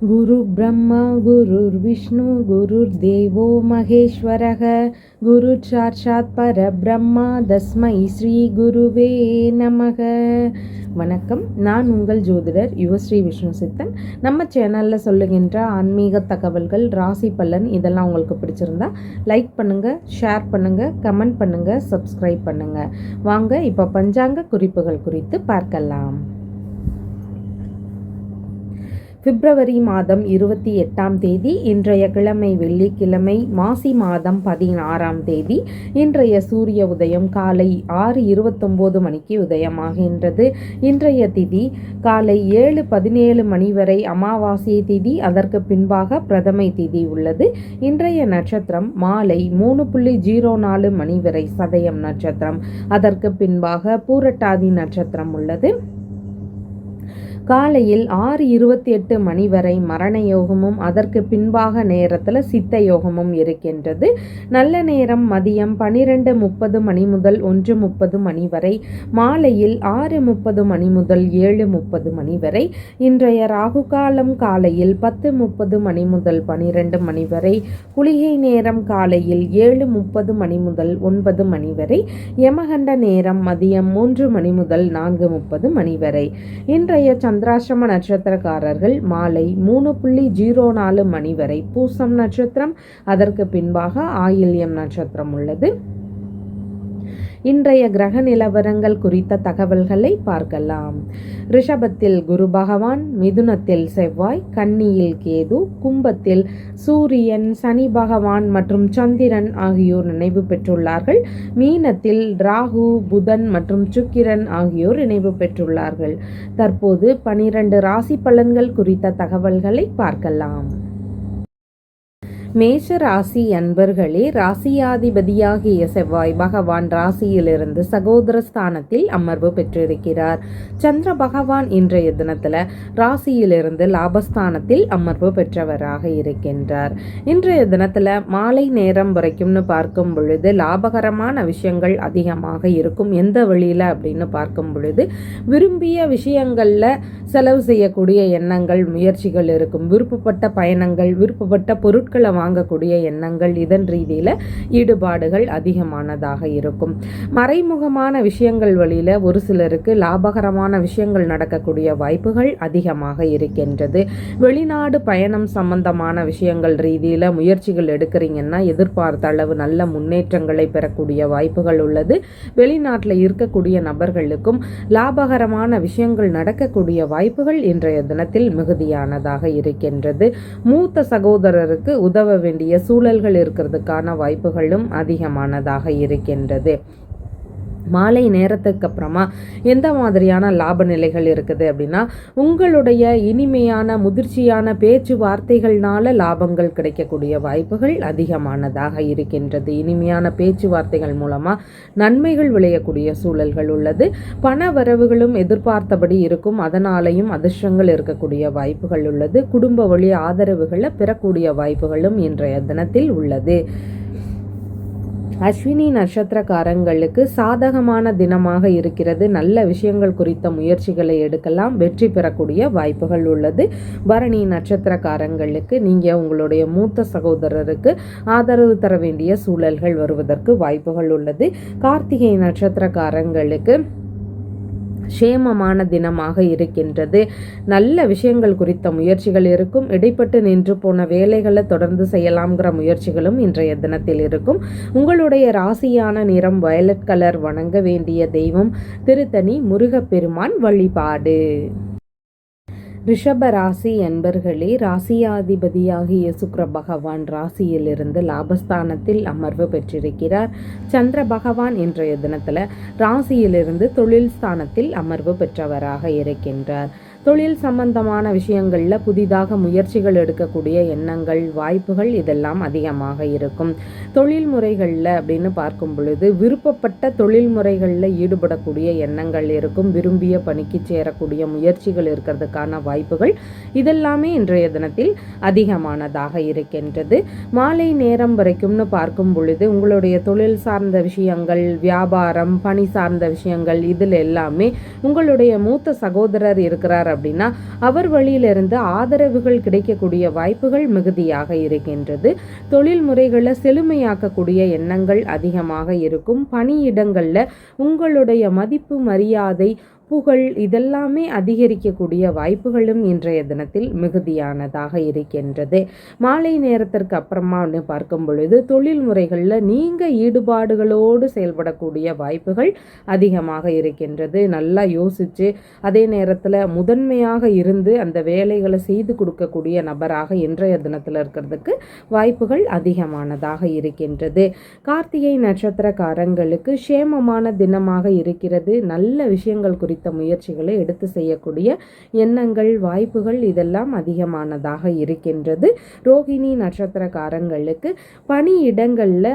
குரு பிரம்மா குருர் விஷ்ணு குருர் தேவோ மகேஸ்வரக குரு சாட்சாத் பரபிரம்மா தஸ்மை ஸ்ரீ குருவே நமக. வணக்கம். நான் உங்கள் ஜோதிடர் யுவஸ்ரீ விஷ்ணு சித்தன். நம்ம சேனலில் சொல்லுகின்ற ஆன்மீக தகவல்கள் ராசி பலன் இதெல்லாம் உங்களுக்கு பிடிச்சிருந்தா லைக் பண்ணுங்கள் ஷேர் பண்ணுங்கள் கமெண்ட் பண்ணுங்கள் சப்ஸ்கிரைப் பண்ணுங்கள் வாங்க இப்போ பஞ்சாங்க குறிப்புகள் குறித்து பார்க்கலாம். பிப்ரவரி மாதம் இருபத்தி எட்டாம் தேதி இன்றைய கிழமை வெள்ளிக்கிழமை மாசி மாதம் பதினாறாம் தேதி இன்றைய சூரிய உதயம் காலை ஆறு இருபத்தொம்போது மணிக்கு உதயமாகின்றது. இன்றைய திதி காலை ஏழு பதினேழு மணி வரை அமாவாசை திதி அதற்கு பின்பாக பிரதமை திதி உள்ளது. இன்றைய நட்சத்திரம் மாலை மூணு புள்ளி ஜீரோ நாலு மணி வரை சதயம் நட்சத்திரம். அதற்கு பின்பாக பூரட்டாதி நட்சத்திரம் உள்ளது. காலையில் ஆறு இருபத்தி எட்டு மணி வரை மரண யோகமும் அதற்கு பின்பாக நேரத்தில் சித்த யோகமும் இருக்கின்றது. நல்ல நேரம் மதியம் பனிரெண்டு முப்பது மணி முதல் ஒன்று முப்பது மணி வரை மாலையில் ஆறு முப்பது மணி முதல் ஏழு முப்பது மணி வரை இன்றைய ராகு காலம் காலையில் பத்து முப்பது மணி முதல் பனிரெண்டு மணி வரை குளிகை நேரம் காலையில் ஏழு முப்பது மணி முதல் ஒன்பது மணி வரை யமகண்ட நேரம் மதியம் மூன்று மணி முதல் நான்கு முப்பது மணி வரை. இன்றைய சந்திராசிரம நட்சத்திரக்காரர்கள் மாலை மூணு புள்ளி ஜீரோ நாலு மணி வரை பூசம் நட்சத்திரம். அதற்கு பின்பாக ஆயில்யம் நட்சத்திரம் உள்ளது. இன்றைய கிரக நிலவரங்கள் குறித்த தகவல்களை பார்க்கலாம். ரிஷபத்தில் குரு பகவான் மிதுனத்தில் செவ்வாய் கன்னியில் கேது கும்பத்தில் சூரியன் சனி பகவான் மற்றும் சந்திரன் ஆகியோர் நினைவு பெற்றுள்ளார்கள். மீனத்தில் ராகு புதன் மற்றும் சுக்கிரன் ஆகியோர் நினைவு பெற்றுள்ளார்கள். தற்போது பனிரெண்டு ராசி பலன்கள் குறித்த தகவல்களை பார்க்கலாம். மேஷ ராசி அன்பர்களே ராசியாதிபதியாகிய செவ்வாய் பகவான் ராசியிலிருந்து சகோதர ஸ்தானத்தில் அமர்வு பெற்றிருக்கிறார். சந்திர பகவான் இன்றைய தினத்தில் ராசியிலிருந்து லாபஸ்தானத்தில் அமர்வு பெற்றவராக இருக்கின்றார். இன்றைய தினத்தில் மாலை நேரம் வரைக்கும்னு பார்க்கும் பொழுது லாபகரமான விஷயங்கள் அதிகமாக இருக்கும். எந்த வழியில் அப்படின்னு பார்க்கும் பொழுது விரும்பிய விஷயங்களில் செலவு செய்யக்கூடிய எண்ணங்கள் முயற்சிகள் இருக்கும். விருப்பப்பட்ட பயணங்கள் விருப்பப்பட்ட பொருட்களை வாங்கக்கூடிய எண்ணங்கள் இதன் ரீதியில் ஈடுபாடுகள் அதிகமானதாக இருக்கும். மறைமுகமான விஷயங்கள் வழியில் ஒரு சிலருக்கு லாபகரமான விஷயங்கள் நடக்கக்கூடிய வாய்ப்புகள் அதிகமாக இருக்கின்றது. வெளிநாடு பயணம் சம்பந்தமான விஷயங்கள் ரீதியில் முயற்சிகள் எடுக்கிறீங்கன்னா எதிர்பார்த்த அளவு நல்ல முன்னேற்றங்களை பெறக்கூடிய வாய்ப்புகள் உள்ளது. வெளிநாட்டில் இருக்கக்கூடிய நபர்களுக்கும் லாபகரமான விஷயங்கள் நடக்கக்கூடிய வாய்ப்புகள் இன்றைய தினத்தில் மிகுதியானதாக இருக்கின்றது. மூத்த சகோதரருக்கு உதவ வேண்டிய சூழல்கள் இருக்கிறதுக்கான வாய்ப்புகளும் அதிகமானதாக இருக்கின்றது. மாலை நேரத்துக்கு அப்புறமா எந்த மாதிரியான லாப நிலைகள் இருக்குது அப்படின்னா உங்களுடைய இனிமையான முதிர்ச்சியான பேச்சுவார்த்தைகள்னால லாபங்கள் கிடைக்கக்கூடிய வாய்ப்புகள் அதிகமானதாக இருக்கின்றது. இனிமையான பேச்சுவார்த்தைகள் மூலமாக நன்மைகள் விளையக்கூடிய சூழல்கள் உள்ளது. பண வரவுகளும் எதிர்பார்த்தபடி இருக்கும். அதனாலையும் அதிர்ஷ்டங்கள் இருக்கக்கூடிய வாய்ப்புகள் உள்ளது. குடும்ப வழி ஆதரவுகளை பெறக்கூடிய வாய்ப்புகளும் இன்றைய தினத்தில் உள்ளது. அஸ்வினி நட்சத்திரக்காரங்களுக்கு சாதகமான தினமாக இருக்கிறது. நல்ல விஷயங்கள் குறித்த முயற்சிகளை எடுக்கலாம். வெற்றி பெறக்கூடிய வாய்ப்புகள் உள்ளது. பரணி நட்சத்திரக்காரங்களுக்கு நீங்கள் உங்களுடைய மூத்த சகோதரருக்கு ஆதரவு தர வேண்டிய சூழல்கள் வருவதற்கு வாய்ப்புகள் உள்ளது. கார்த்திகை நட்சத்திரக்காரங்களுக்கு சேமமான தினமாக இருக்கின்றது. நல்ல விஷயங்கள் குறித்த முயற்சிகள் இருக்கும். இடைப்பட்டு நின்று போன வேலைகளை தொடர்ந்து செய்யலாம்ங்கிற முயற்சிகளும் இன்றைய தினத்தில் இருக்கும். உங்களுடைய ராசியான நிறம் வயலட் கலர் வணங்க வேண்டிய தெய்வம் திருத்தணி முருகப்பெருமான் வழிபாடு. ரிஷப ராசி என்பர்களே ராசியாதிபதியாகிய சுக்ர பகவான் ராசியிலிருந்து லாபஸ்தானத்தில் அமர்வு பெற்றிருக்கிறார். சந்திர பகவான் இன்றைய தினத்தில் ராசியிலிருந்து தொழில் ஸ்தானத்தில் அமர்வு பெற்றவராக இருக்கின்றார். தொழில் சம்பந்தமான விஷயங்களில் புதிதாக முயற்சிகள் எடுக்கக்கூடிய எண்ணங்கள் வாய்ப்புகள் இதெல்லாம் அதிகமாக இருக்கும். தொழில் முறைகளில் அப்படின்னு பார்க்கும் பொழுது விருப்பப்பட்ட தொழில் முறைகளில் ஈடுபடக்கூடிய எண்ணங்கள் இருக்கும். விரும்பிய பணிக்கு சேரக்கூடிய முயற்சிகள் இருக்கிறதுக்கான வாய்ப்புகள் இதெல்லாமே இன்றைய தினத்தில் அதிகமானதாக இருக்கின்றது. மாலை நேரம் வரைக்கும்னு பார்க்கும் பொழுது உங்களுடைய தொழில் சார்ந்த விஷயங்கள் வியாபாரம் பணி சார்ந்த விஷயங்கள் இதில் எல்லாமே உங்களுடைய மூத்த சகோதரர் இருக்கிறார் இருக்கிறார் அப்படின்னா அவர் வழியிலிருந்து ஆதரவுகள் கிடைக்கக்கூடிய வாய்ப்புகள் மிகுதியாக இருக்கின்றது. தொழில் முறைகளை செழுமையாக்கக்கூடிய எண்ணங்கள் அதிகமாக இருக்கும். பணியிடங்களில் உங்களுடைய மதிப்பு மரியாதை புகழ் இதெல்லாமே அதிகரிக்கக்கூடிய வாய்ப்புகளும் இன்றைய தினத்தில் மிகுதியானதாக இருக்கின்றது. மாலை நேரத்திற்கு அப்புறமா ஒன்று பார்க்கும் பொழுது தொழில் முறைகளில் நீங்கள் ஈடுபாடுகளோடு செயல்படக்கூடிய வாய்ப்புகள் அதிகமாக இருக்கின்றது. நல்லா யோசித்து அதே நேரத்தில் முதன்மையாக இருந்து அந்த வேலைகளை செய்து கொடுக்கக்கூடிய நபராக இன்றைய தினத்தில் இருக்கிறதுக்கு வாய்ப்புகள் அதிகமானதாக இருக்கின்றது. கார்த்திகை நட்சத்திரக்காரங்களுக்கு சேமமான தினமாக இருக்கிறது. நல்ல விஷயங்கள் குறித்து குறித்த முயற்சிகளை எடுத்து செய்யக்கூடிய எண்ணங்கள் வாய்ப்புகள் இதெல்லாம் அதிகமானதாக இருக்கின்றது. ரோகிணி நட்சத்திரக்காரங்களுக்கு பணியிடங்களில்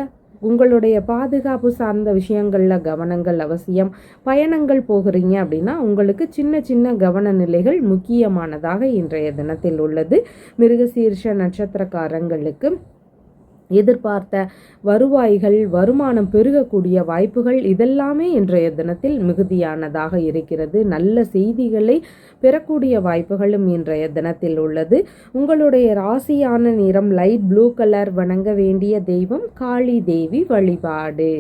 உங்களுடைய பாதுகாப்பு சார்ந்த விஷயங்களில் கவனங்கள் அவசியம். பயணங்கள் போகிறீங்க அப்படின்னா உங்களுக்கு சின்ன சின்ன கவன நிலைகள் முக்கியமானதாக இன்றைய தினத்தில் உள்ளது. மிருகசீர்ஷ நட்சத்திரக்காரங்களுக்கு எதிர்பார்த்த வருவாய்கள் வருமானம் பெருகக்கூடிய வாய்ப்புகள் இதெல்லாமே இன்றைய தினத்தில் மிகுதியானதாக இருக்கிறது. நல்ல செய்திகளை பெறக்கூடிய வாய்ப்புகளும் இன்றைய தினத்தில் உள்ளது. உங்களுடைய ராசியான நிறம் லைட் ப்ளூ கலர் வணங்க வேண்டிய தெய்வம் காளி தேவி வழிபாடு.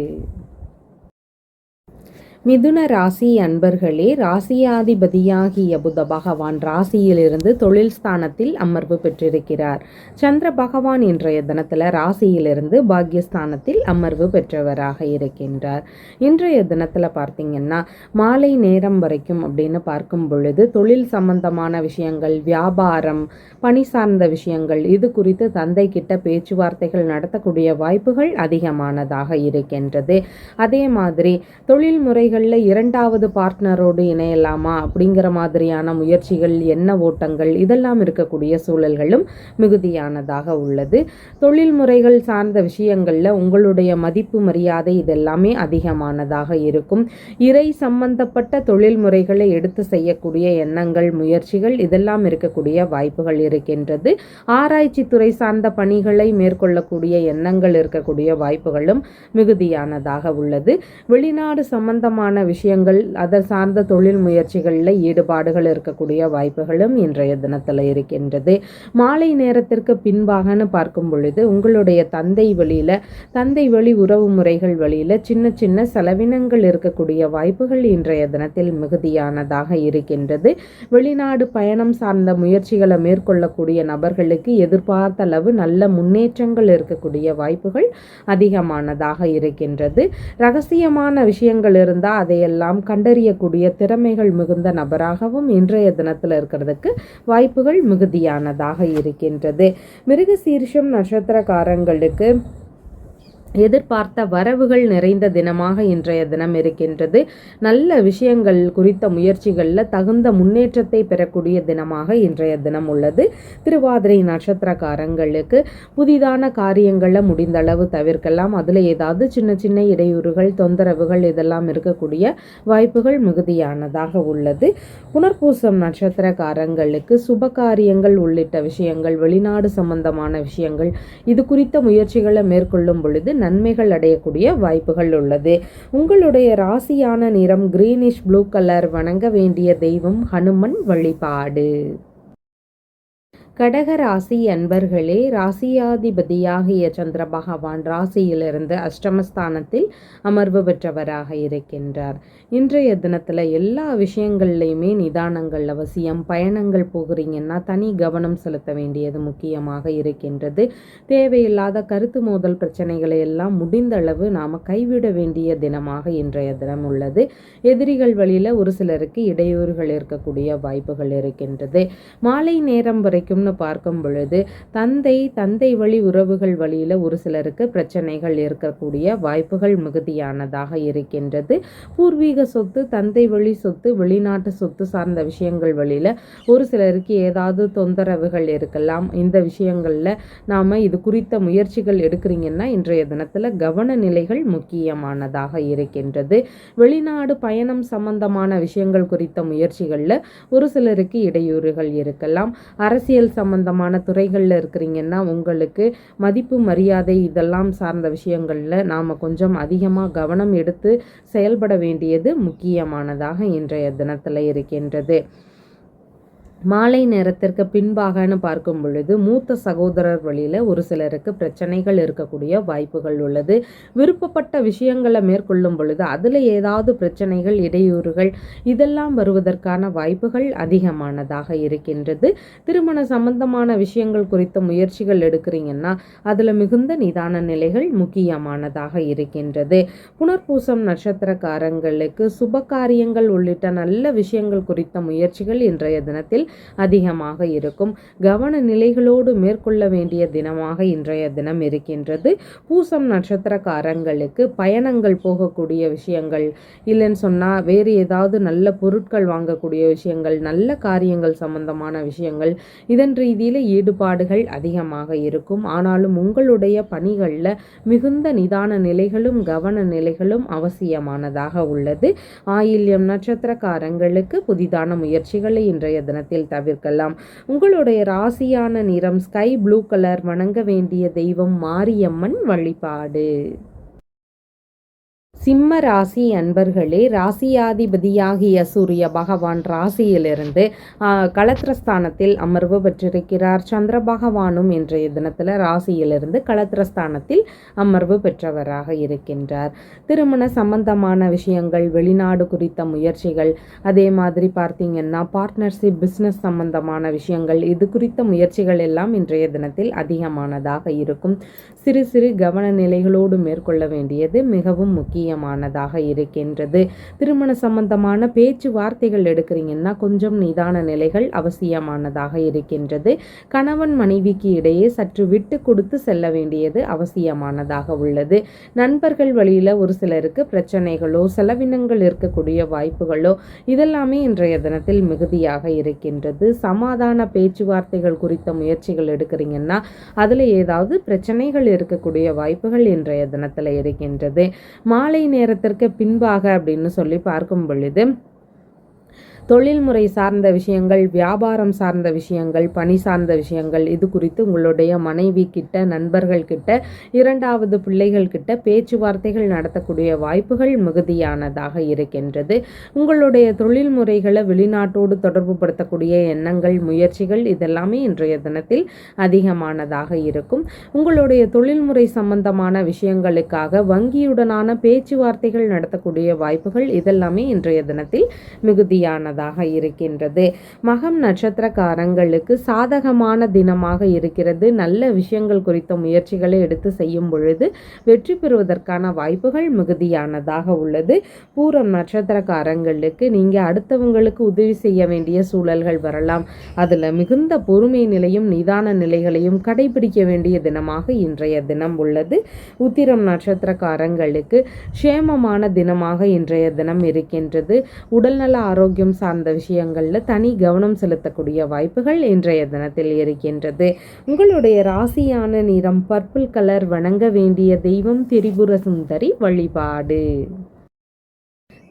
மிதுன ராசி அன்பர்களே ராசியாதிபதியாகிய புத பகவான் ராசியிலிருந்து தொழில் ஸ்தானத்தில் அமர்வு பெற்றிருக்கிறார். சந்திர பகவான் இன்றைய தினத்தில் ராசியிலிருந்து பாக்யஸ்தானத்தில் அமர்வு பெற்றவராக இருக்கின்றார். இன்றைய தினத்தில் பார்த்திங்கன்னா மாலை நேரம் வரைக்கும் அப்படின்னு பார்க்கும் பொழுது தொழில் சம்பந்தமான விஷயங்கள் வியாபாரம் பணி சார்ந்த விஷயங்கள் இது குறித்து தந்தை கிட்ட பேச்சுவார்த்தைகள் நடத்தக்கூடிய வாய்ப்புகள் அதிகமானதாக இருக்கின்றது. அதே மாதிரி தொழில்முறை முயற்சிகளில் இரண்டாவது பார்ட்னரோடு இணையலாமா அப்படிங்கிற மாதிரியான முயற்சிகள் என்ன ஓட்டங்கள் இதெல்லாம் இருக்கக்கூடிய சூழல்களும் மிகுதியானதாக உள்ளது. தொழில் முறைகள் சார்ந்த விஷயங்களில் உங்களுடைய மதிப்பு மரியாதை இதெல்லாமே அதிகமானதாக இருக்கும். இறை சம்பந்தப்பட்ட தொழில் முறைகளை எடுத்து செய்யக்கூடிய எண்ணங்கள் முயற்சிகள் இதெல்லாம் இருக்கக்கூடிய வாய்ப்புகள் இருக்கின்றது. ஆராய்ச்சி துறை சார்ந்த பணிகளை மேற்கொள்ளக்கூடிய எண்ணங்கள் இருக்கக்கூடிய வாய்ப்புகளும் மிகுதியானதாக உள்ளது. வெளிநாடு சம்பந்தமான சம்பந்தமான விஷயங்கள் அதை சார்ந்த தொழில் முயற்சிகளில் ஈடுபாடுகள் இருக்கக்கூடிய வாய்ப்புகளும் இன்றைய தினத்தில் இருக்கின்றது. மாலை நேரத்திற்கு பின்பாகன்னு பார்க்கும் பொழுது உங்களுடைய தந்தை வழியில் தந்தை வழி உறவு முறைகள் வழியில் சின்ன சின்ன செலவினங்கள் இருக்கக்கூடிய வாய்ப்புகள் இன்றைய தினத்தில் மிகுதியானதாக இருக்கின்றது. வெளிநாடு பயணம் சார்ந்த முயற்சிகளை மேற்கொள்ளக்கூடிய நபர்களுக்கு எதிர்பார்த்த அளவு நல்ல முன்னேற்றங்கள் இருக்கக்கூடிய வாய்ப்புகள் அதிகமானதாக இருக்கின்றது. ரகசியமான விஷயங்கள் இருந்தால் அதையெல்லாம் கண்டறியக்கூடிய திறமைகள் மிகுந்த நபராகவும் இன்றைய தினத்தில் இருக்கிறதுக்கு வாய்ப்புகள் மிகுதியானதாக இருக்கின்றது. மிருகசீர்ஷம் நட்சத்திரக்காரங்களுக்கு எதிர்பார்த்த வரவுகள் நிறைந்த தினமாக இன்றைய தினம் இருக்கின்றது. நல்ல விஷயங்கள் குறித்த முயற்சிகளில் தகுந்த முன்னேற்றத்தை பெறக்கூடிய தினமாக இன்றைய தினம் உள்ளது. திருவாதிரை நட்சத்திரக்காரங்களுக்கு புதிதான காரியங்களை முடிந்த அளவு தவிர்க்கலாம். அதில் ஏதாவது சின்ன சின்ன இடையூறுகள் தொந்தரவுகள் இதெல்லாம் இருக்கக்கூடிய வாய்ப்புகள் மிகுதியானதாக உள்ளது. புனர்பூசம் நட்சத்திரக்காரங்களுக்கு சுப காரியங்கள் உள்ளிட்ட விஷயங்கள் வெளிநாடு சம்பந்தமான விஷயங்கள் இது குறித்த முயற்சிகளை மேற்கொள்ளும் பொழுது நன்மைகள் அடையக்கூடிய வாய்ப்புகள் உள்ளது. உங்களுடைய ராசியான நிறம் கிரீனிஷ் ப்ளூ கலர் வணங்க வேண்டிய தெய்வம் ஹனுமன் வழிபாடு. கடகராசி அன்பர்களே ராசியாதிபதியாகிய சந்திர பகவான் ராசியிலிருந்து அஷ்டமஸ்தானத்தில் அமர்வு பெற்றவராக இருக்கின்றார். இன்றைய தினத்தில் எல்லா விஷயங்கள்லையுமே நிதானங்கள் அவசியம் பயணங்கள் போகிறீங்கன்னா தனி கவனம் செலுத்த வேண்டியது முக்கியமாக இருக்கின்றது. தேவையில்லாத கருத்து மோதல் பிரச்சனைகளை எல்லாம் முடிந்த அளவு நாம் கைவிட வேண்டிய தினமாக இன்றைய தினம் உள்ளது. எதிரிகள் வழியில் ஒரு சிலருக்கு இடையூறுகள் இருக்கக்கூடிய வாய்ப்புகள் இருக்கின்றது. மாலை நேரம் வரைக்கும் வரும்னு பார்க்கும் பொழுது தந்தை தந்தை வழி உறவுகள் வழியில் ஒரு சிலருக்கு பிரச்சனைகள் இருக்கக்கூடிய வாய்ப்புகள் மிகுதியானதாக இருக்கின்றது. பூர்வீக சொத்து தந்தை வழி சொத்து வெளிநாட்டு சொத்து சார்ந்த விஷயங்கள் வழியில் ஒரு சிலருக்கு ஏதாவது தொந்தரவுகள் இருக்கலாம். இந்த விஷயங்களில் நாம் இது குறித்த முயற்சிகள் எடுக்கிறீங்கன்னா இன்றைய தினத்தில் கவன நிலைகள் முக்கியமானதாக இருக்கின்றது. வெளிநாடு பயணம் சம்பந்தமான விஷயங்கள் குறித்த முயற்சிகளில் ஒரு சிலருக்கு இடையூறுகள் இருக்கலாம். அரசியல் சம்பந்தமான துறைகளில் இருக்கிறீங்கன்னா உங்களுக்கு மதிப்பு மரியாதை இதெல்லாம் சார்ந்த விஷயங்களில் நாம் கொஞ்சம் அதிகமாக கவனம் எடுத்து செயல்பட வேண்டியது முக்கியமானதாக இன்றைய தினத்தில் இருக்கின்றது. மாலை நேரத்திற்கு பின்பாகன்னு பார்க்கும் பொழுது மூத்த சகோதரர் வழியில் ஒரு சிலருக்கு பிரச்சனைகள் இருக்கக்கூடிய வாய்ப்புகள் உள்ளது. விருப்பப்பட்ட விஷயங்களை மேற்கொள்ளும் பொழுது அதில் ஏதாவது பிரச்சனைகள் இடையூறுகள் இதெல்லாம் வருவதற்கான வாய்ப்புகள் அதிகமானதாக இருக்கின்றது. திருமண சம்பந்தமான விஷயங்கள் குறித்த முயற்சிகள் எடுக்கிறீங்கன்னா அதில் மிகுந்த நிதான நிலைகள் முக்கியமானதாக இருக்கின்றது. புனர்பூசம் நட்சத்திரக்காரங்களுக்கு சுப காரியங்கள் உள்ளிட்ட நல்ல விஷயங்கள் குறித்த முயற்சிகள் இன்றைய தினத்தில் அதிகமாக இருக்கும். கவன நிலைகளோடு மேற்கொள்ள வேண்டிய தினமாக இன்றைய தினம் இருக்கின்றது. பூசம் நட்சத்திரக்காரங்களுக்கு பயணங்கள் போகக்கூடிய விஷயங்கள் இல்லைன்னு சொன்னால் வேறு ஏதாவது நல்ல பொருட்கள் வாங்கக்கூடிய விஷயங்கள் நல்ல காரியங்கள் சம்பந்தமான விஷயங்கள் இதன் ரீதியில் ஈடுபாடுகள் அதிகமாக இருக்கும். ஆனாலும் உங்களுடைய பணிகளில் மிகுந்த நிதான நிலைகளும் கவன நிலைகளும் அவசியமானதாக உள்ளது. ஆயில்யம் நட்சத்திரக்காரங்களுக்கு புதிதான முயற்சிகளை இன்றைய தினத்தில் தவிர்க்கலாம். உங்களுடைய ராசியான நிறம் ஸ்கை ப்ளூ கலர் வணங்க வேண்டிய தெய்வம் மாரியம்மன் வழிபாடு. சிம்ம ராசி அன்பர்களே ராசியாதிபதியாகிய சூரிய பகவான் ராசியிலிருந்து களத்திரஸ்தானத்தில் அமர்வு பெற்றிருக்கிறார். சந்திர பகவானும் இன்றைய தினத்தில் ராசியிலிருந்து களத்திரஸ்தானத்தில் அமர்வு பெற்றவராக இருக்கின்றார். திருமண சம்பந்தமான விஷயங்கள் வெளிநாடு குறித்த முயற்சிகள் அதே மாதிரி பார்த்தீங்கன்னா பார்ட்னர்ஷிப் பிஸ்னஸ் சம்பந்தமான விஷயங்கள் இது குறித்த முயற்சிகள் எல்லாம் இன்றைய தினத்தில் அதிகமானதாக இருக்கும். சிறு சிறு கவன நிலைகளோடு மேற்கொள்ள வேண்டியது மிகவும் முக்கியம். முக்கியமானதாக இருக்கின்றது. திருமண சம்பந்தமான பேச்சுவார்த்தைகள் எடுக்கிறீங்கன்னா கொஞ்சம் நிதான நிலைகள் அவசியமானதாக இருக்கின்றது. கணவன் மனைவிக்கு இடையே சற்று விட்டு கொடுத்து செல்ல வேண்டியது அவசியமானதாக உள்ளது. நண்பர்கள் வழியில் ஒரு சிலருக்கு பிரச்சனைகளோ செலவினங்கள் இருக்கக்கூடிய வாய்ப்புகளோ இதெல்லாமே இன்றைய தினத்தில் மிகுதியாக இருக்கின்றது. சமாதான பேச்சுவார்த்தைகள் குறித்த முயற்சிகள் எடுக்கிறீங்கன்னா அதில் ஏதாவது பிரச்சனைகள் இருக்கக்கூடிய வாய்ப்புகள் இன்றைய தினத்தில் இருக்கின்றது. மாலை நேரத்திற்கு பின்பாக அப்படின்னு சொல்லி பார்க்கும் பொழுது தொழில்முறை சார்ந்த விஷயங்கள் வியாபாரம் சார்ந்த விஷயங்கள் பணி சார்ந்த விஷயங்கள் இது குறித்து உங்களுடைய மனைவி கிட்ட நண்பர்கள் கிட்ட இரண்டாவது பிள்ளைகள் கிட்ட பேச்சுவார்த்தைகள் நடத்தக்கூடிய வாய்ப்புகள் மிகுதியானதாக இருக்கின்றது. உங்களுடைய தொழில் முறைகளை வெளிநாட்டோடு தொடர்பு படுத்தக்கூடிய எண்ணங்கள் முயற்சிகள் இதெல்லாமே இன்றைய தினத்தில் அதிகமானதாக இருக்கும். உங்களுடைய தொழில்முறை சம்பந்தமான விஷயங்களுக்காக வங்கியுடனான பேச்சுவார்த்தைகள் நடத்தக்கூடிய வாய்ப்புகள் இதெல்லாமே இன்றைய தினத்தில் மிகுதியானது சாதகமானதாக இருக்கின்றது. மகம் நட்சத்திரக்காரங்களுக்கு சாதகமான தினமாக இருக்கிறது. நல்ல விஷயங்கள் குறித்த முயற்சிகளை எடுத்து செய்யும் பொழுது வெற்றி பெறுவதற்கான வாய்ப்புகள் மிகுதியானதாக உள்ளது. பூரம் நட்சத்திரக்காரங்களுக்கு நீங்கள் அடுத்தவங்களுக்கு உதவி செய்ய வேண்டிய சூழல்கள் வரலாம். அதில் மிகுந்த பொறுமை நிலையும் நிதான நிலைகளையும் கடைபிடிக்க வேண்டிய தினமாக இன்றைய தினம் உள்ளது. உத்திரம் நட்சத்திரக்காரங்களுக்கு க்ஷேமமான தினமாக இன்றைய தினம் இருக்கின்றது. உடல்நல ஆரோக்கியம் சார்ந்த விஷயங்களில் தனி கவனம் செலுத்தக்கூடிய வாய்ப்புகள் இன்றைய தினத்தில் இருக்கின்றது. உங்களுடைய ராசியான நிறம் பர்பிள் கலர் வணங்க வேண்டிய தெய்வம் திரிபுர சுந்தரி வழிபாடு.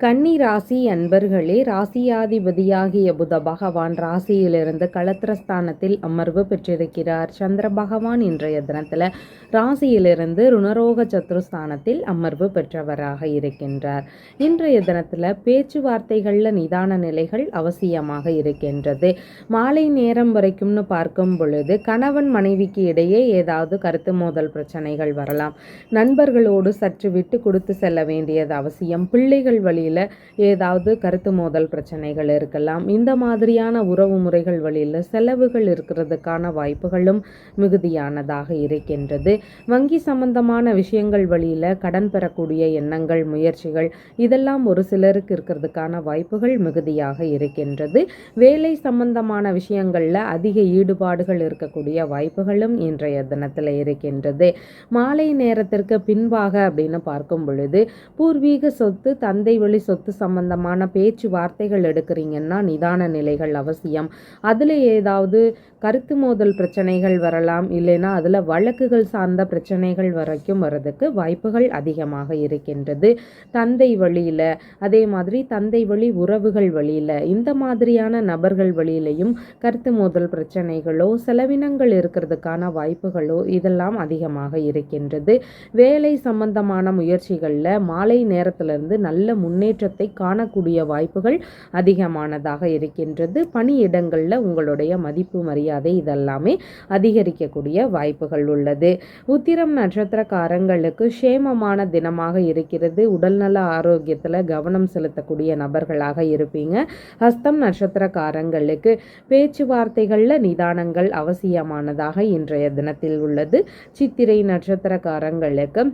கன்னி ராசி அன்பர்களே ராசியாதிபதியாகிய புத பகவான் ராசியிலிருந்து களத்திரஸ்தானத்தில் அமர்வு பெற்றிருக்கிறார். சந்திர பகவான் இன்றைய தினத்தில் ராசியிலிருந்து ருணரோக சத்ருஸ்தானத்தில் அமர்வு பெற்றவராக இருக்கின்றார். இன்றைய தினத்தில் பேச்சுவார்த்தைகளில் நிதான நிலைகள் அவசியமாக இருக்கின்றது. மாலை நேரம் வரைக்கும்னு பார்க்கும் பொழுது கணவன் மனைவிக்கு இடையே ஏதாவது கருத்து மோதல் பிரச்சனைகள் வரலாம். நண்பர்களோடு சற்று விட்டு கொடுத்து செல்ல வேண்டியது அவசியம். பிள்ளைகள் வழியில் வழியில் ஏதாவது கருத்து மோதல் பிரச்சனைகள் இருக்கலாம். இந்த மாதிரியான உறவு முறைகள் வழியில் செலவுகள் இருக்கிறதுக்கான வாய்ப்புகளும் மிகுதியானதாக இருக்கின்றது. வங்கி சம்பந்தமான விஷயங்கள் வழியில் கடன் பெறக்கூடிய எண்ணங்கள் முயற்சிகள் இதெல்லாம் ஒரு சிலருக்கு இருக்கிறதுக்கான வாய்ப்புகள் மிகுதியாக இருக்கின்றது. வேலை சம்பந்தமான விஷயங்களில் அதிக ஈடுபாடுகள் இருக்கக்கூடிய வாய்ப்புகளும் இன்றைய தினத்தில் இருக்கின்றது. மாலை நேரத்திற்கு பின்பாக அப்படின்னு பார்க்கும் பொழுது பூர்வீக சொத்து தந்தை வழி சொத்து சம்பந்தமான பேச்சுவார்த்தைகள் எடுக்கிறீங்கன்னா நிதான நிலைகள் அவசியம். அதில் ஏதாவது கருத்து மோதல் பிரச்சனைகள் வரலாம் இல்லைன்னா அதில் வழக்குகள் சார்ந்த பிரச்சனைகள் வரைக்கும் வர்றதுக்கு வாய்ப்புகள் அதிகமாக இருக்கின்றது. தந்தை வழியில் அதே மாதிரி தந்தை வழி உறவுகள் வழியில் இந்த மாதிரியான நபர்கள் வழியிலையும் கருத்து மோதல் பிரச்சனைகளோ செலவினங்கள் இருக்கிறதுக்கான வாய்ப்புகளோ இதெல்லாம் அதிகமாக இருக்கின்றது. வேலை சம்பந்தமான முயற்சிகளில் மாலை நேரத்திலிருந்து நல்ல முன்னே முன்னேற்றத்தை காணக்கூடிய வாய்ப்புகள் அதிகமானதாக இருக்கின்றது. பணியிடங்களில் உங்களுடைய மதிப்பு மரியாதை இதெல்லாமே அதிகரிக்கக்கூடிய வாய்ப்புகள் உள்ளது. உத்திரம் நட்சத்திரக்காரங்களுக்கு சேமமான தினமாக இருக்கிறது. உடல்நல ஆரோக்கியத்தில் கவனம் செலுத்தக்கூடிய நபர்களாக இருப்பீங்க. ஹஸ்தம் நட்சத்திரக்காரங்களுக்கு பேச்சுவார்த்தைகளில் நிதானங்கள் அவசியமானதாக இன்றைய தினத்தில் உள்ளது. சித்திரை நட்சத்திரக்காரங்களுக்கு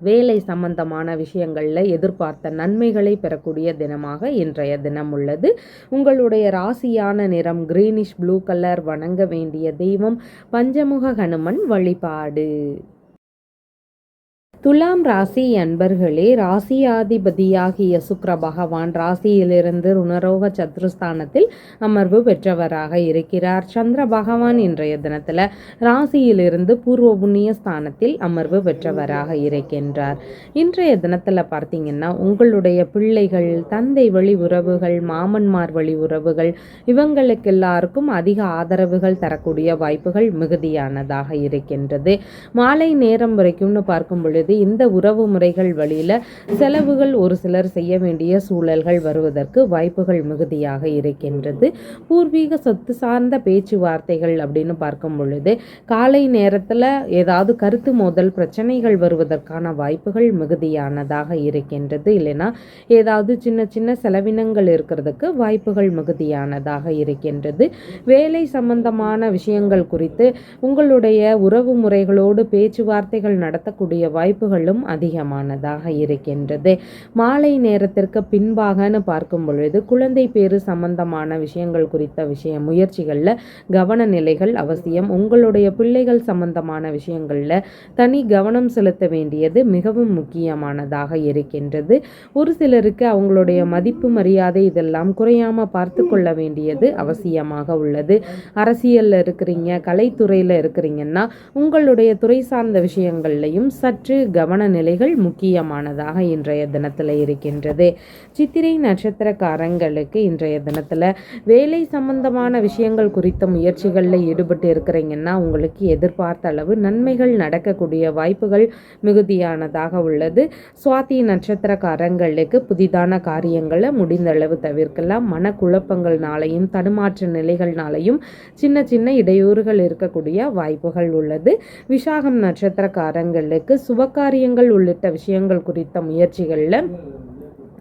வேலை சம்பந்தமான விஷயங்களில் எதிர்பார்த்த நன்மைகளை பெறக்கூடிய தினமாக இன்றைய தினம் உள்ளது. உங்களுடைய ராசியான நிறம் கிரீனிஷ் ப்ளூ கலர் வணங்க வேண்டிய தெய்வம் பஞ்சமுக ஹனுமன் வழிபாடு. துலாம் ராசி அன்பர்களே ராசியாதிபதியாகிய சுக்ர பகவான் ராசியிலிருந்து ருணரோக சத்ருஸ்தானத்தில் அமர்வு பெற்றவராக இருக்கிறார். சந்திர பகவான் இன்றைய தினத்தில் ராசியிலிருந்து பூர்வ புண்ணிய ஸ்தானத்தில் அமர்வு பெற்றவராக இருக்கின்றார். இன்றைய தினத்தில் பார்த்தீங்கன்னா உங்களுடைய பிள்ளைகள் தந்தை வழி உறவுகள் மாமன்மார் வழி உறவுகள் இவங்களுக்கு எல்லாருக்கும் அதிக ஆதரவுகள் தரக்கூடிய வாய்ப்புகள் மிகுதியானதாக இருக்கின்றது. மாலை நேரம் வரைக்கும்னு பார்க்கும் பொழுது இந்த உறவு முறைகள் வழியில் செலவுகள் ஒரு சிலர் செய்ய வேண்டிய சூழல்கள் வருவதற்கு வாய்ப்புகள் மிகுதியாக இருக்கின்றது. பூர்வீக சொத்து சார்ந்த பேச்சுவார்த்தைகள் அப்படின்னு பார்க்கும் பொழுது காலை நேரத்தில் ஏதாவது கருத்து மோதல் பிரச்சனைகள் வருவதற்கான வாய்ப்புகள் மிகுதியானதாக இருக்கின்றது. இல்லைன்னா ஏதாவது சின்ன சின்ன செலவினங்கள் இருக்கிறதுக்கு வாய்ப்புகள் மிகுதியானதாக இருக்கின்றது. வேலை சம்பந்தமான விஷயங்கள் குறித்து உங்களுடைய உறவு முறைகளோடு பேச்சுவார்த்தைகள் நடத்தக்கூடிய வாய்ப்பு வாய்ப்புகளும் அதிகமானதாக இருக்கின்றது. மாலை நேரத்திற்கு பின்பாகனு பார்க்கும் பொழுது குழந்தை பேரு சம்பந்தமான விஷயங்கள் குறித்த விஷய முயற்சிகளில் கவன நிலைகள் அவசியம். உங்களுடைய பிள்ளைகள் சம்பந்தமான விஷயங்களில் தனி கவனம் செலுத்த வேண்டியது மிகவும் முக்கியமானதாக இருக்கின்றது. ஒரு சிலருக்கு அவங்களுடைய மதிப்பு மரியாதை இதெல்லாம் குறையாமல் பார்த்து கொள்ள வேண்டியது அவசியமாக உள்ளது. அரசியலில் இருக்கிறீங்க கலைத்துறையில் இருக்கிறீங்கன்னா உங்களுடைய துறை சார்ந்த விஷயங்கள்லையும் சற்று கவன நிலைகள் முக்கியமானதாக இன்றைய தினத்தில் இருக்கின்றது. சித்திரை நட்சத்திரக்காரங்களுக்கு இன்றைய தினத்தில் வேலை சம்பந்தமான விஷயங்கள் குறித்த முயற்சிகளில் ஈடுபட்டு இருக்கிறீங்கன்னா உங்களுக்கு எதிர்பார்த்த அளவு நன்மைகள் நடக்கக்கூடிய வாய்ப்புகள் மிகுதியானதாக உள்ளது. சுவாதி நட்சத்திரக்காரங்களுக்கு புதிதான காரியங்களை முடிந்த அளவு தவிர்க்கலாம். மனக்குழப்பங்கள்னாலையும் தடுமாற்ற நிலைகள்னாலையும் சின்ன சின்ன இடையூறுகள் இருக்கக்கூடிய வாய்ப்புகள் உள்ளது. விசாகம் நட்சத்திரக்காரங்களுக்கு சுப காரியங்கள் உள்ளிட்ட விஷயங்கள் குறித்த முயற்சிகளில்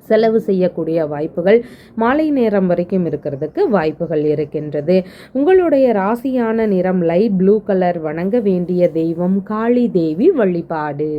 செலவு செய்யக்கூடிய வாய்ப்புகள் மாலை நேரம் வரைக்கும் இருக்கிறதுக்கு வாய்ப்புகள் இருக்கின்றது. உங்களுடைய ராசியான நிறம் லைட் ப்ளூ கலர் வணங்க வேண்டிய தெய்வம் காளி தேவி வழிபாடு.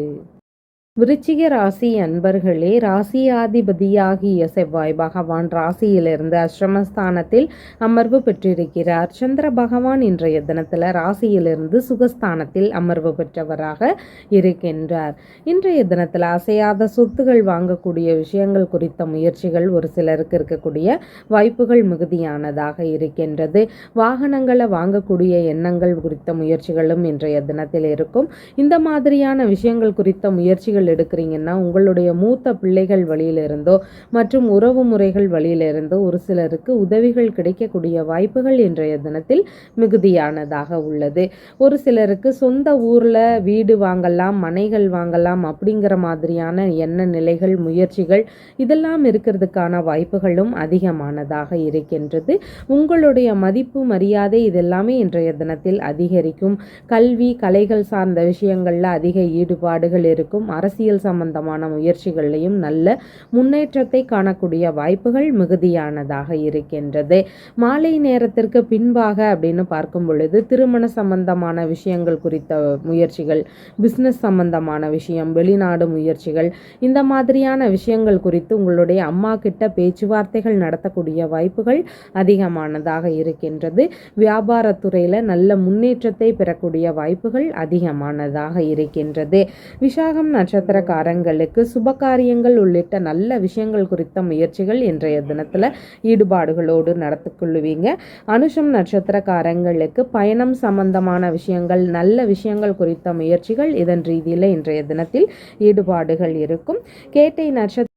விருச்சிக ராசி அன்பர்களே ராசியாதிபதியாகிய செவ்வாய் பகவான் ராசியிலிருந்து அஷ்ரமஸ்தானத்தில் அமர்வு பெற்றிருக்கிறார். சந்திர பகவான் இன்றைய தினத்தில் ராசியிலிருந்து சுகஸ்தானத்தில் அமர்வு பெற்றவராக இருக்கின்றார். இன்றைய தினத்தில் அசையாத சொத்துகள் வாங்கக்கூடிய விஷயங்கள் குறித்த முயற்சிகள் ஒரு சிலருக்கு இருக்கக்கூடிய வாய்ப்புகள் மிகுதியானதாக இருக்கின்றது. வாகனங்களை வாங்கக்கூடிய எண்ணங்கள் குறித்த முயற்சிகளும் இன்றைய தினத்தில் இருக்கும். இந்த மாதிரியான விஷயங்கள் குறித்த முயற்சிகள் முடிவுகள் எடுக்கிறீங்கன்னா உங்களுடைய மூத்த பிள்ளைகள் வழியிலிருந்தோ மற்றும் உறவு முறைகள் வழியிலிருந்தோ ஒரு சிலருக்கு உதவிகள் கிடைக்கக்கூடிய வாய்ப்புகள் இன்றைய தினத்தில் மிகுதியானதாக உள்ளது. ஒரு சிலருக்கு சொந்த ஊரில் வீடு வாங்கலாம் மனைகள் வாங்கலாம் அப்படிங்கிற மாதிரியான எண்ண நிலைகள் முயற்சிகள் இதெல்லாம் இருக்கிறதுக்கான வாய்ப்புகளும் அதிகமானதாக இருக்கின்றது. உங்களுடைய மதிப்பு மரியாதை இதெல்லாமே இன்றைய தினத்தில் அதிகரிக்கும். கல்வி கலைகள் சார்ந்த விஷயங்களில் அதிக ஈடுபாடுகள் இருக்கும். அரசு அரசியல் சம்பந்தமான முயற்சிகள்லையும் நல்ல முன்னேற்றத்தை காணக்கூடிய வாய்ப்புகள் மிகுதியானதாக இருக்கின்றது. மாலை நேரத்திற்கு பின்பாக அப்படின்னு பார்க்கும் பொழுது திருமண சம்பந்தமான விஷயங்கள் குறித்த முயற்சிகள் பிஸ்னஸ் சம்பந்தமான விஷயம் வெளிநாடு முயற்சிகள் இந்த மாதிரியான விஷயங்கள் குறித்து உங்களுடைய அம்மா கிட்ட பேச்சுவார்த்தைகள் நடத்தக்கூடிய வாய்ப்புகள் அதிகமானதாக இருக்கின்றது. வியாபாரத்துறையில் நல்ல முன்னேற்றத்தை பெறக்கூடிய வாய்ப்புகள் அதிகமானதாக இருக்கின்றது. விசாகம் நட்சத்திரம் நட்சத்திரக்காரங்களுக்கு சுபகாரியங்கள் உள்ளிட்ட நல்ல விஷயங்கள் குறித்த முயற்சிகள் இன்றைய தினத்தில் ஈடுபாடுகளோடு நடத்தி கொள்ளுவீங்க அனுஷம் நட்சத்திரக்காரங்களுக்கு பயணம் சம்பந்தமான விஷயங்கள் நல்ல விஷயங்கள் குறித்த முயற்சிகள் இதன் ரீதியில் இன்றைய தினத்தில் ஈடுபாடுகள் இருக்கும். கேட்டை நட்சத்திர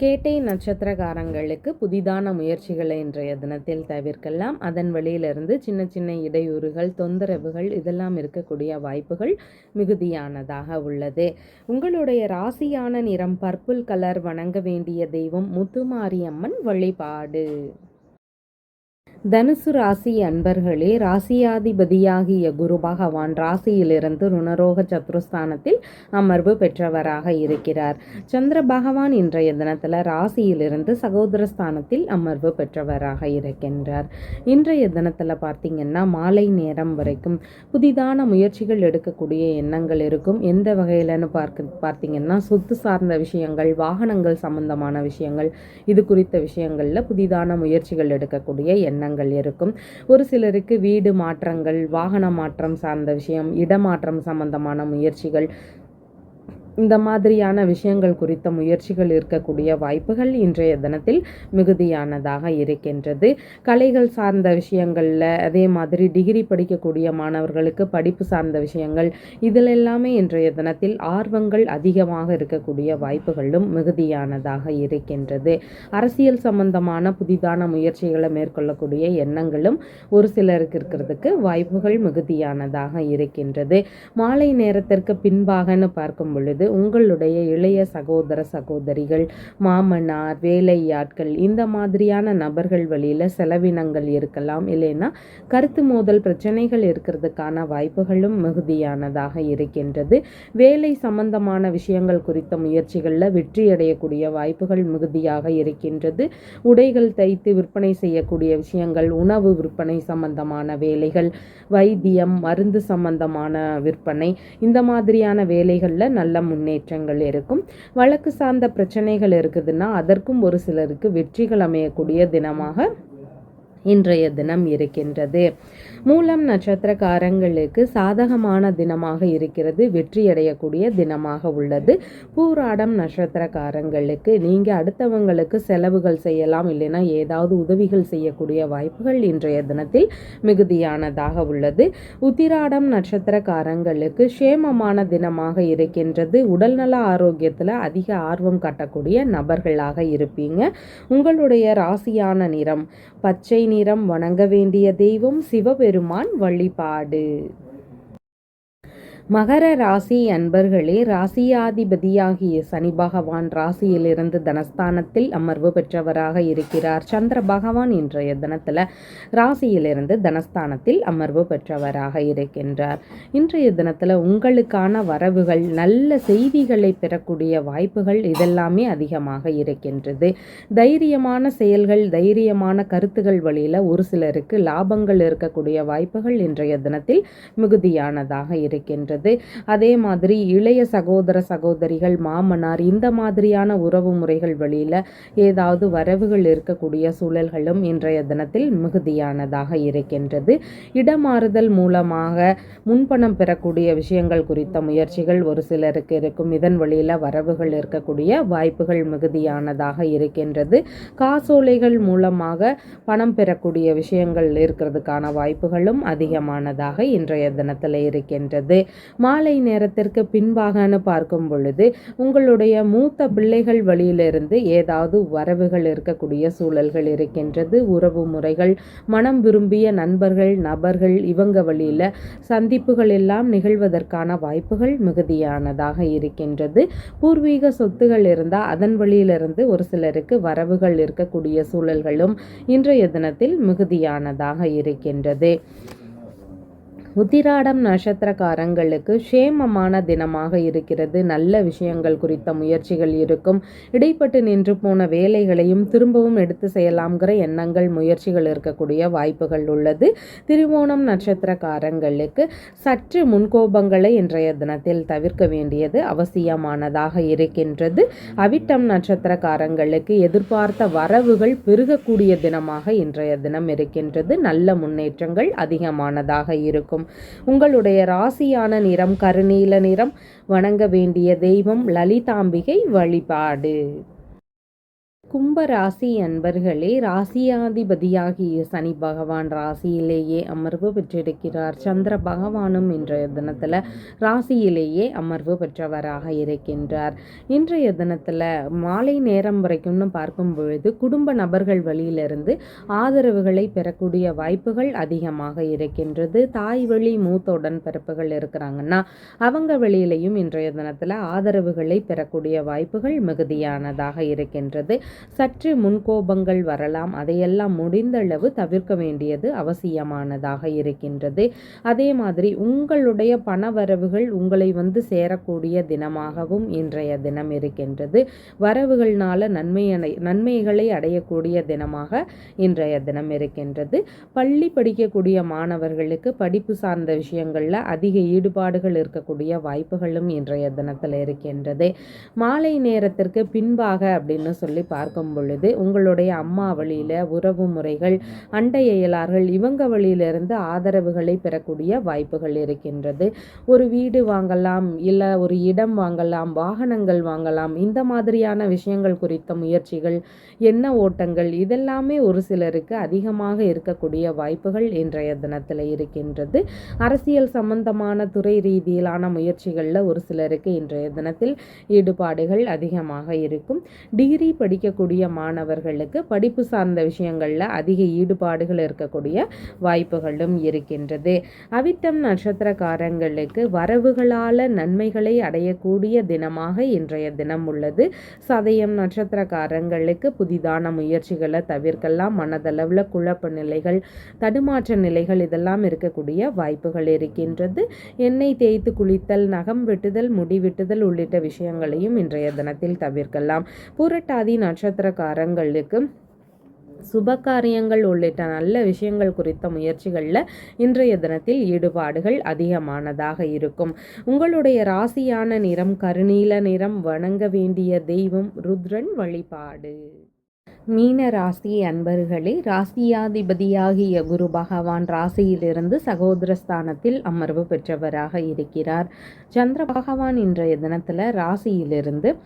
கேட்டை நட்சத்திரகாரங்களுக்கு புதிதான முயற்சிகளை இன்றைய தினத்தில் தவிர்க்கலாம். அதன் வழியிலிருந்து சின்ன சின்ன இடையூறுகள் தொந்தரவுகள் இதெல்லாம் இருக்கக்கூடிய வாய்ப்புகள் மிகுதியானதாக உள்ளது. உங்களுடைய ராசியான நிறம் பர்பிள் கலர் வணங்க வேண்டிய தெய்வம் முத்துமாரியம்மன் வழிபாடு. தனுசு ராசி அன்பர்களே ராசியாதிபதியாகிய குரு பகவான் ராசியிலிருந்து ருணரோக சத்ருஸ்தானத்தில் அமர்வு பெற்றவராக இருக்கிறார். சந்திர பகவான் இன்றைய தினத்தில் ராசியிலிருந்து சகோதர ஸ்தானத்தில் அமர்வு பெற்றவராக இருக்கின்றார். இன்றைய தினத்தில் பார்த்தீங்கன்னா மாலை நேரம் வரைக்கும் புதிதான முயற்சிகள் எடுக்கக்கூடிய எண்ணங்கள் இருக்கும். எந்த வகையிலன்னு பார்க்க பார்த்தீங்கன்னா சொத்து சார்ந்த விஷயங்கள் வாகனங்கள் சம்பந்தமான விஷயங்கள் இது குறித்த விஷயங்களில் புதிதான முயற்சிகள் எடுக்கக்கூடிய எண்ணங்கள் மாற்றங்கள் இருக்கும். ஒரு சிலருக்கு வீடு மாற்றங்கள் வாகன மாற்றம் சார்ந்த விஷயம் இடமாற்றம் சம்பந்தமான முயற்சிகள் இந்த மாதிரியான விஷயங்கள் குறித்த முயற்சிகள் இருக்கக்கூடிய வாய்ப்புகள் இன்றைய தினத்தில் மிகுதியானதாக இருக்கின்றது. கலைகள் சார்ந்த விஷயங்களில் அதே மாதிரி டிகிரி படிக்கக்கூடிய மாணவர்களுக்கு படிப்பு சார்ந்த விஷயங்கள் இதில் எல்லாமே இன்றைய தினத்தில் ஆர்வங்கள் அதிகமாக இருக்கக்கூடிய வாய்ப்புகளும் மிகுதியானதாக இருக்கின்றது. அரசியல் சம்பந்தமான புதிதான முயற்சிகளை மேற்கொள்ளக்கூடிய எண்ணங்களும் ஒரு சிலருக்கு இருக்கிறதுக்கு வாய்ப்புகள் மிகுதியானதாக இருக்கின்றது. மாலை நேரத்திற்கு பின்பாகன்னு பார்க்கும் பொழுது பொழுது உங்களுடைய இளைய சகோதர சகோதரிகள் மாமனார் வேலையாட்கள் இந்த மாதிரியான நபர்கள் வழியில் செலவினங்கள் இருக்கலாம். இல்லைன்னா கருத்து மோதல் பிரச்சனைகள் இருக்கிறதுக்கான வாய்ப்புகளும் மிகுதியானதாக இருக்கின்றது. வேலை சம்பந்தமான விஷயங்கள் குறித்த முயற்சிகளில் வெற்றியடையக்கூடிய வாய்ப்புகள் மிகுதியாக இருக்கின்றது. உடைகள் தைத்து விற்பனை செய்யக்கூடிய விஷயங்கள் உணவு விற்பனை சம்பந்தமான வேலைகள் வைத்தியம் மருந்து சம்பந்தமான விற்பனை இந்த மாதிரியான வேலைகளில் நல்ல முன்னேற்றங்கள் இருக்கும். வழக்கு சார்ந்த பிரச்சனைகள் இருக்குதுன்னா அதற்கும் ஒரு சிலருக்கு வெற்றிகள் அமையக்கூடிய தினமாக இன்றைய தினம் இருக்கின்றது. மூலம் நட்சத்திரக்காரங்களுக்கு சாதகமான தினமாக இருக்கிறது. வெற்றியடையக்கூடிய தினமாக உள்ளது. பூராடம் நட்சத்திரக்காரங்களுக்கு நீங்கள் அடுத்தவங்களுக்கு செலவுகள் செய்யலாம் இல்லைன்னா ஏதாவது உதவிகள் செய்யக்கூடிய வாய்ப்புகள் இன்றைய தினத்தில் மிகுதியானதாக உள்ளது. உத்திராடம் நட்சத்திரக்காரங்களுக்கு சேமமான தினமாக இருக்கின்றது. உடல்நல ஆரோக்கியத்தில் அதிக ஆர்வம் காட்டக்கூடிய நபர்களாக இருப்பீங்க. உங்களுடைய ராசியான நிறம் பச்சை நிறம் வணங்க வேண்டிய தெய்வம் சிவபெருமான் வழிபாடு. மகர ராசி அன்பர்களே ராசியாதிபதியாகிய சனி பகவான் ராசியிலிருந்து தனஸ்தானத்தில் அமர்வு பெற்றவராக இருக்கிறார். சந்திர பகவான் இன்றைய தினத்தில் ராசியிலிருந்து தனஸ்தானத்தில் அமர்வு பெற்றவராக இருக்கின்றார். இன்றைய தினத்தில் உங்களுக்கான வரவுகள் நல்ல செய்திகளை பெறக்கூடிய வாய்ப்புகள் இதெல்லாமே அதிகமாக இருக்கின்றது. தைரியமான செயல்கள் தைரியமான கருத்துகள் வழியில் ஒரு சிலருக்கு லாபங்கள் இருக்கக்கூடிய வாய்ப்புகள் இன்றைய தினத்தில் மிகுதியானதாக இருக்கின்றது. இருக்கிறது அதே மாதிரி இளைய சகோதர சகோதரிகள் மாமனார் இந்த மாதிரியான உறவு முறைகள் வழியில் ஏதாவது வரவுகள் இருக்கக்கூடிய சூழல்களும் இன்றைய தினத்தில் மிகுதியானதாக இருக்கின்றது. இடமாறுதல் மூலமாக முன்பணம் பெறக்கூடிய விஷயங்கள் குறித்த முயற்சிகள் ஒரு சிலருக்கு இருக்கும். இதன் வழியில் வரவுகள் இருக்கக்கூடிய வாய்ப்புகள் மிகுதியானதாக இருக்கின்றது. காசோலைகள் மூலமாக பணம் பெறக்கூடிய விஷயங்கள் இருக்கிறதுக்கான வாய்ப்புகளும் அதிகமானதாக இன்றைய தினத்தில் இருக்கின்றது. மாலை நேரத்திற்கு பின்பாகனு பார்க்கும் பொழுது உங்களுடைய மூத்த பிள்ளைகள் வழியிலிருந்து ஏதாவது வரவுகள் இருக்கக்கூடிய சூழல்கள் இருக்கின்றது. உறவு முறைகள் மனம் விரும்பிய நண்பர்கள் நபர்கள் இவங்க வழியில் சந்திப்புகள் எல்லாம் நிகழ்வதற்கான வாய்ப்புகள் மிகுதியானதாக இருக்கின்றது. பூர்வீக சொத்துகள் இருந்தால் அதன் வழியிலிருந்து ஒரு சிலருக்கு வரவுகள் இருக்கக்கூடிய சூழல்களும் இன்றைய தினத்தில் மிகுதியானதாக இருக்கின்றது. உத்திராடம் நட்சத்திரக்காரங்களுக்கு சேமமான தினமாக இருக்கிறது. நல்ல விஷயங்கள் குறித்த முயற்சிகள் இருக்கும். இடைப்பட்டு நின்று போன வேலைகளையும் திரும்பவும் எடுத்து செய்யலாம்ங்கிற எண்ணங்கள் முயற்சிகள் இருக்கக்கூடிய வாய்ப்புகள் உள்ளது. திருவோணம் நட்சத்திரக்காரங்களுக்கு சற்று முன்கோபங்களை இன்றைய தினத்தில் தவிர்க்க வேண்டியது அவசியமானதாக இருக்கின்றது. அவிட்டம் நட்சத்திரக்காரங்களுக்கு எதிர்பார்த்த வரவுகள் பெருகக்கூடிய தினமாக இன்றைய தினம் இருக்கின்றது. நல்ல முன்னேற்றங்கள் அதிகமானதாக இருக்கும். இருக்கும் உங்களுடைய ராசியான நிறம் கருநீல நிறம். வணங்க வேண்டிய தெய்வம் லலிதாம்பிகை வழிபாடு. கும்ப ராசி அன்பர்களே ராசியாதிபதியாகிய சனி பகவான் ராசியிலேயே அமர்வு பெற்றிருக்கிறார். சந்திர பகவானும் இன்றைய தினத்தில் ராசியிலேயே அமர்வு பெற்றவராக இருக்கின்றார். இன்றைய தினத்தில் மாலை நேரம் வரைக்கும்னு பார்க்கும் பொழுது குடும்ப நபர்கள் வழியிலிருந்து ஆதரவுகளை பெறக்கூடிய வாய்ப்புகள் அதிகமாக இருக்கின்றது. தாய் வழி மூத்த உடன்பிறப்புகள் இருக்கிறாங்கன்னா அவங்க வெளியிலையும் இன்றைய தினத்தில் ஆதரவுகளை பெறக்கூடிய வாய்ப்புகள் மிகுதியானதாக இருக்கின்றது. சற்று முன்கோபங்கள் வரலாம். அதையெல்லாம் முடிந்தளவு தவிர்க்க வேண்டியது அவசியமானதாக இருக்கின்றது. அதே மாதிரி உங்களுடைய பணவரவுகள் உங்களை வந்து சேரக்கூடிய தினமாகவும் இன்றைய தினம் இருக்கின்றது. வரவுகள்னால நன்மை நன்மைகளை அடையக்கூடிய தினமாக இன்றைய தினம் இருக்கின்றது. பள்ளி படிக்கக்கூடிய மாணவர்களுக்கு படிப்பு சார்ந்த விஷயங்களில் அதிக ஈடுபாடுகள் இருக்கக்கூடிய வாய்ப்புகளும் இன்றைய தினத்தில் இருக்கின்றது. மாலை நேரத்திற்கு பின்பாக அப்படின்னு சொல்லி பார்க்க பார்க்கும் பொழுது உங்களுடைய அம்மா வழியில் உறவு முறைகள் அண்டை இயலார்கள் இவங்க வழியிலிருந்து ஆதரவுகளை பெறக்கூடிய வாய்ப்புகள் இருக்கின்றது. ஒரு வீடு வாங்கலாம் இல்லை ஒரு இடம் வாங்கலாம் வாகனங்கள் வாங்கலாம் இந்த மாதிரியான விஷயங்கள் குறித்த முயற்சிகள் என்ன ஓட்டங்கள் இதெல்லாமே ஒரு சிலருக்கு அதிகமாக இருக்கக்கூடிய வாய்ப்புகள் இன்றைய தினத்தில் இருக்கின்றது. அரசியல் சம்பந்தமான துறை ரீதியிலான முயற்சிகளில் ஒரு சிலருக்கு இன்றைய தினத்தில் ஈடுபாடுகள் அதிகமாக இருக்கும். டிகிரி படிக்க இருக்கக்கூடிய மாணவர்களுக்கு படிப்பு சார்ந்த விஷயங்களில் அதிக ஈடுபாடுகள் இருக்கக்கூடிய வாய்ப்புகளும் இருக்கின்றது. அவிட்டம் நட்சத்திரக்காரங்களுக்கு வரவுகளால் நன்மைகளை அடையக்கூடிய தினமாக இன்றைய தினம் உள்ளது. சதயம் நட்சத்திரக்காரங்களுக்கு புதிதான முயற்சிகளை தவிர்க்கலாம். மனதளவில் குழப்ப நிலைகள் தடுமாற்ற நிலைகள் இதெல்லாம் இருக்கக்கூடிய வாய்ப்புகள் இருக்கின்றது. எண்ணெய் தேய்த்து குளித்தல் நகம் வெட்டுதல் முடி வெட்டுதல் உள்ளிட்ட விஷயங்களையும் இன்றைய தினத்தில் தவிர்க்கலாம். பூரட்டாதி நட்சத்திர நட்சத்திரக்காரங்களுக்கு சுபகாரியங்கள் உள்ளிட்ட நல்ல விஷயங்கள் குறித்த முயற்சிகளில் இன்றைய தினத்தில் ஈடுபாடுகள் அதிகமானதாக இருக்கும். உங்களுடைய ராசியான நிறம் கருநீல நிறம் வணங்க வேண்டிய தெய்வம் ருத்ரன் வழிபாடு. மீன ராசி அன்பர்களே ராசியாதிபதியாகிய குரு பகவான் ராசியிலிருந்து சகோதரஸ்தானத்தில் அமர்வு பெற்றவராக இருக்கிறார். சந்திர பகவான் இன்றைய தினத்தில் ராசியிலிருந்து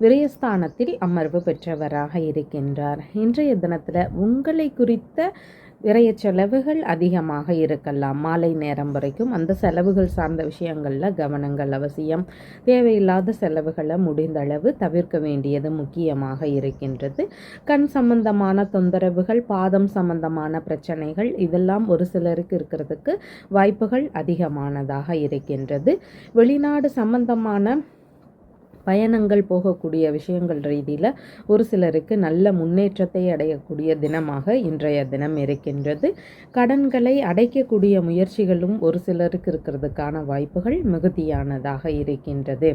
விரயஸ்தானத்தில் அமர்வு பெற்றவராக இருக்கின்றார். இன்றைய தினத்தில் உங்களை குறித்த விரைய செலவுகள் அதிகமாக இருக்கலாம். மாலை நேரம் வரைக்கும் அந்த செலவுகள் சார்ந்த விஷயங்களில் கவனங்கள் அவசியம். தேவையில்லாத செலவுகளை முடிந்தளவு தவிர்க்க வேண்டியது முக்கியமாக இருக்கின்றது. கண் சம்பந்தமான தொந்தரவுகள் பாதம் சம்பந்தமான பிரச்சனைகள் இதெல்லாம் ஒரு சிலருக்கு இருக்கிறதுக்கு வாய்ப்புகள் அதிகமானதாக இருக்கின்றது. வெளிநாடு சம்பந்தமான பயணங்கள் போகக்கூடிய விஷயங்கள் ரீதியில் ஒரு சிலருக்கு நல்ல முன்னேற்றத்தை அடையக்கூடிய தினமாக இன்றைய தினம் இருக்கின்றது. கடன்களை அடைக்கக்கூடிய முயற்சிகளும் ஒரு சிலருக்கு இருக்கிறதுக்கான வாய்ப்புகள் மிகுதியானதாக இருக்கின்றது.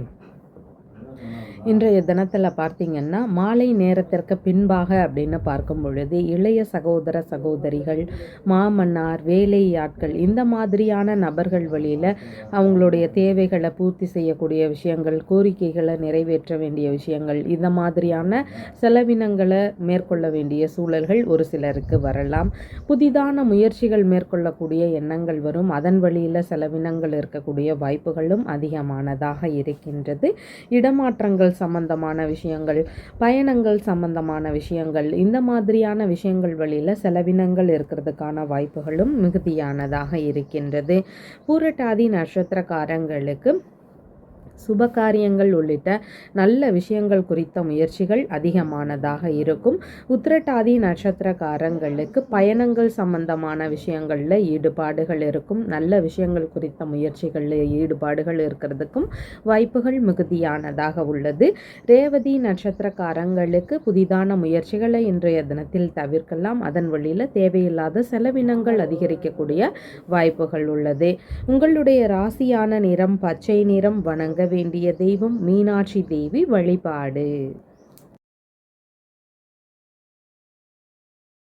இன்றைய தினத்தில் பார்த்திங்கன்னா மாலை நேரத்திற்கு பின்பாக அப்படின்னு பார்க்கும் பொழுது இளைய சகோதர சகோதரிகள் மாமன்னார் வேலை ஆட்கள் இந்த மாதிரியான நபர்கள் வழியில் அவங்களுடைய தேவைகளை பூர்த்தி செய்யக்கூடிய விஷயங்கள் கோரிக்கைகளை நிறைவேற்ற வேண்டிய விஷயங்கள் இந்த மாதிரியான செலவினங்களை மேற்கொள்ள வேண்டிய சூழல்கள் ஒரு சிலருக்கு வரலாம். புதிதான முயற்சிகள் மேற்கொள்ளக்கூடிய எண்ணங்கள் வரும். அதன் வழியில் செலவினங்கள் இருக்கக்கூடிய வாய்ப்புகளும் அதிகமானதாக இருக்கின்றது. இடமாற்றங்கள் உறவுகள் சம்பந்தமான விஷயங்கள் பயணங்கள் சம்பந்தமான விஷயங்கள் இந்த மாதிரியான விஷயங்கள் வழியில் செலவினங்கள் இருக்கிறதுக்கான வாய்ப்புகளும் மிகுதியானதாக இருக்கின்றது. பூரட்டாதி நட்சத்திரக்காரங்களுக்கு சுபகாரியங்கள் உள்ளிட்ட நல்ல விஷயங்கள் குறித்த முயற்சிகள் அதிகமானதாக இருக்கும். உத்திரட்டாதி நட்சத்திரக்காரங்களுக்கு பயணங்கள் சம்பந்தமான விஷயங்களில் ஈடுபாடுகள் இருக்கும். நல்ல விஷயங்கள் குறித்த முயற்சிகளில் ஈடுபாடுகள் இருக்கிறதுக்கும் வாய்ப்புகள் மிகுதியானதாக உள்ளது. ரேவதி நட்சத்திரக்காரங்களுக்கு புதிதான முயற்சிகளை இன்றைய தினத்தில் தவிர்க்கலாம். அதன் வழியில் தேவையில்லாத செலவினங்கள் அதிகரிக்கக்கூடிய வாய்ப்புகள் உள்ளது. உங்களுடைய ராசியான நிறம் பச்சை நிறம் வணங்க வேண்டிய தெய்வம் மீனாட்சி தேவி வழிபாடு.